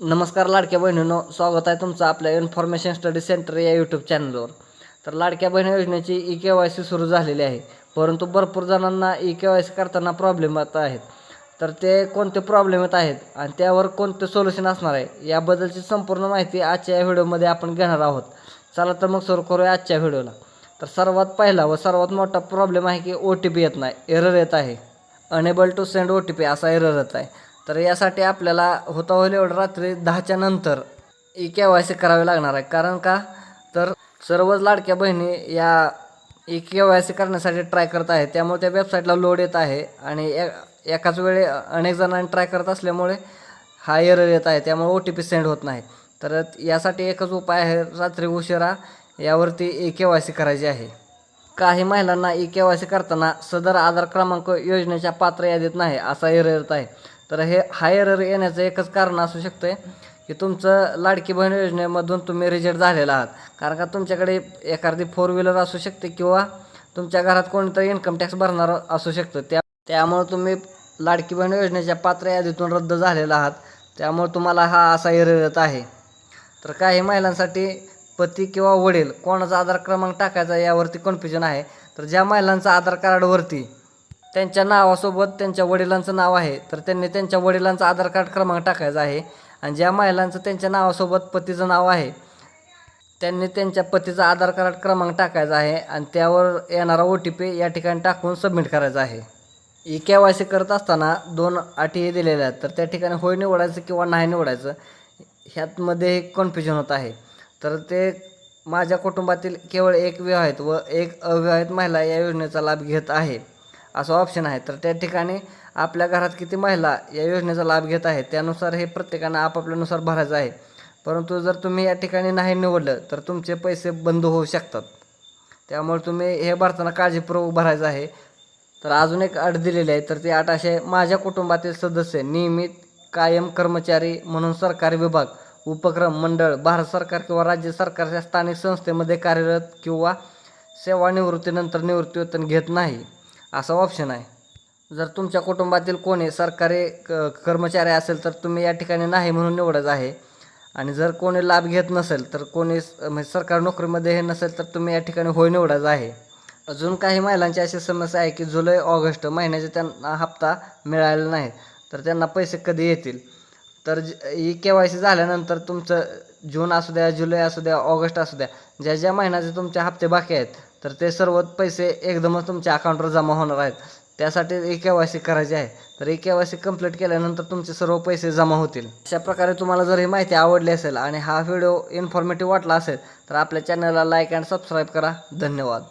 नमस्कार लाडक्या बहिणींनो स्वागत आहे तुमचं आपल्या इन्फॉर्मेशन स्टडी सेंटर या यूट्यूब चॅनलवर तर लाडक्या बहिणी योजनेची ई के वाय सी सुरू झालेली आहे. परंतु भरपूर जणांना ई के वाय सी करताना प्रॉब्लेम येत आहेत. तर ते कोणते प्रॉब्लेम येत आहेत आणि त्यावर कोणते सोल्युशन असणार आहे याबद्दलची संपूर्ण माहिती आजच्या या व्हिडिओमध्ये आपण घेणार आहोत. चला तर मग सुरू करूया आजच्या व्हिडिओला. तर सर्वात पहिला व सर्वात मोठा प्रॉब्लेम आहे की ओ टी पी येत नाही एरर येत आहे. Unable to send O T P असा एरर येत आहे. तर यासाठी आपल्याला होता होईल एवढं रात्री दहाच्या नंतर ई के वाय सी करावी लागणार आहे. कारण का? तर सर्वच लाडक्या बहिणी या ई के वाय सी करण्यासाठी ट्राय करत आहेत. त्यामुळे त्या वेबसाईटला लोड येत आहे आणि एकाच वेळी अनेक जणांनी ट्राय करत असल्यामुळे हा एरर येत आहे. त्यामुळे ओ टी पी सेंड होत नाही. तर यासाठी एकच उपाय आहे रात्री उशिरा यावरती ई के वाय सी करायची आहे. काही महिलांना ई के वाय सी करताना सदर आधार क्रमांक योजनेच्या पात्र यादीत नाही असा एरर येत आहे. तर हे हा एरर येण्याचं एकच कारण असू शकतं की तुमचं लाडकी बहीण योजनेमधून तुम्ही रिजेक्ट झालेला आहात. कारण का तुमच्याकडे एखादी फोर व्हीलर असू शकते किंवा तुमच्या घरात कोणीतरी इन्कम टॅक्स भरणारं असू शकतं. त्या त्यामुळे तुम्ही लाडकी बहीण योजनेच्या पात्र यादीतून रद्द झालेला आहात. त्यामुळे तुम्हाला हा असा एरर येत आहे. तर काही महिलांसाठी पती किंवा वडील कोणाचा आधार क्रमांक टाकायचा यावरती कन्फ्युजन आहे. तर ज्या महिलांचं आधार कार्डवरती त्यांच्या नावासोबत त्यांच्या वडिलांचं नाव आहे तर त्यांनी त्यांच्या वडिलांचा आधार कार्ड क्रमांक टाकायचा आहे. आणि ज्या महिलांचं त्यांच्या नावासोबत पतीचं नाव आहे त्यांनी त्यांच्या पतीचा आधार कार्ड क्रमांक टाकायचा आहे आणि त्यावर येणारा ओ टी पी या ठिकाणी टाकून सबमिट करायचा आहे. ई के वाय सी करत असताना दोन अटी दिलेल्या आहेत तर त्या ठिकाणी होय निवडायचं किंवा नाही निवडायचं ह्यातमध्ये कन्फ्युजन होत आहे. तर ते माझ्या कुटुंबातील केवळ एक विवाहित व एक अविवाहित महिला या योजनेचा लाभ घेत आहे. असं ऑप्शन आहे. तर त्या ठिकाणी आपल्या घरात किती महिला या योजनेचा लाभ घेत आहेत त्यानुसार हे प्रत्येकानं आपापल्यानुसार भरायचं आहे. परंतु जर तुम्ही या ठिकाणी नाही निवडलं तर तुमचे पैसे बंद होऊ शकतात. त्यामुळे तुम्ही हे भरताना काळजीपूर्वक भरायचं आहे. तर अजून एक अट दिलेली आहे. तर ती अट अशी आहे माझ्या कुटुंबातील सदस्य नियमित कायम कर्मचारी म्हणून सरकारी विभाग उपक्रम मंडळ भारत सरकार किंवा राज्य सरकारच्या स्थानिक संस्थेमध्ये कार्यरत किंवा सेवानिवृत्तीनंतर निवृत्तीवेतन घेत नाही. असा ऑप्शन आहे. जर तुमच्या कुटुंबातील कोणी सरकारी क कर्मचारी असेल तर तुम्ही या ठिकाणी नाही म्हणून निवडत आहे. आणि जर कोणी लाभ घेत नसेल तर कोणी म्हणजे सरकारी नोकरीमध्ये हे नसेल तर तुम्ही या ठिकाणी होय निवडायचं आहे. अजून काही महिलांची अशी समस्या आहे की जुलै ऑगस्ट महिन्याचे त्यांना हप्ता मिळालेला नाही तर त्यांना पैसे कधी येतील? तर ई के वाय सी झाल्यानंतर तुमचं जून असू द्या जुलै असू द्या ऑगस्ट असू द्या ज्या ज्या महिन्याचे तुमचे हप्ते बाकी आहेत तर ते सर्व पैसे एकदमच तुमच्या अकाउंटवर जमा होणार आहेत. त्यासाठी ई के वाय सी करायची आहे. तर E K Y C complete केल्यानंतर तुमचे सर्व पैसे जमा होतील. अशा प्रकारे तुम्हाला जर ही माहिती आवडली असेल आणि हा व्हिडिओ इन्फॉर्मेटिव्ह वाटला असेल तर आपल्या चॅनलला लाईक अँड सबस्क्राईब करा. धन्यवाद.